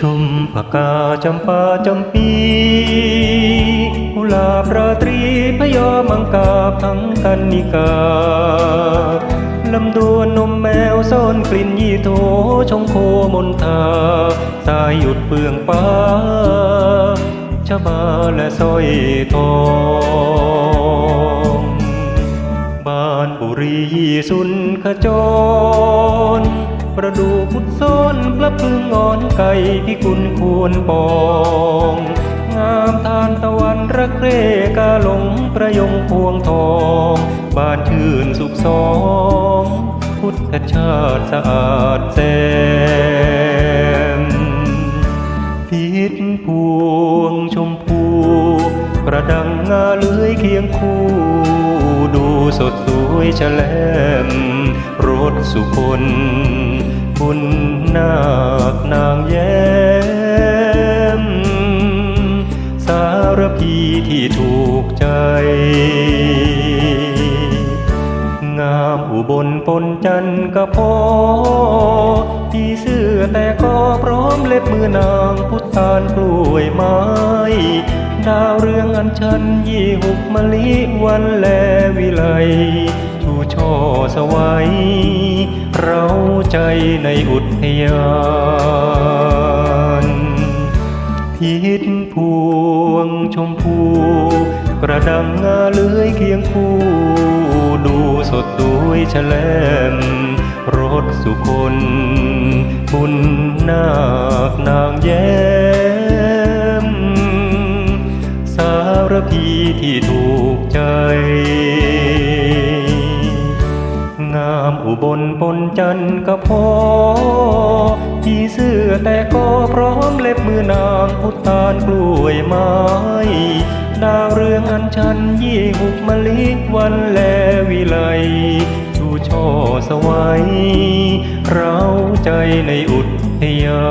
กาจำปาจำปีกุลาบราตรีพยอมังกาทั้งกันนิกาลำดวนนมแมวซ่อนกลิ่นยี่โถชงโคมนทาสายหยุดเปลืองฟ้าชะบาและสร้อยทองบ้านปุรีสุนขจร ประดูพุทธซ้อนพระพึ่งงอนไก่พิกุลควรปอง งามทานตะวันรักเรกาหลงประยงพวงทองบ้านชื่นสุขสอง พุทธชาติสะอาดแจ่มพิษพวงชมพู ประดังงาเลื้อยเคียงคู่ สดสวยฉลมรถสุคนบุญนาคนางแย้ม สารพีที่ถูกใจ งามอุบลปนจันทร์ก็พอพี่เสื้อแต่ก็พร้อมเล็บมือนางพุทธานกล้วยไม้ ดาวเรืองอันชันยี่หกมะลิวันแลวิไลชูช่อสวัยเราใจในอุทยานพิษพวงชมพู กระดังงาเลื้อยเคียงคู่ ดูสดสวยแฉลมรถสุคนบุญนาคนางแย้ ที่ถูกใจ งามอุบลปนจันทร์ก็พอพี่เสื้อแต่ก็พร้อมเล็บมือนางพุทธานกล้วยไม้ ดาวเรืองอันชันยี่หุกมะลิวันแลวิไลชูช่อสวัยเราใจในอุทยา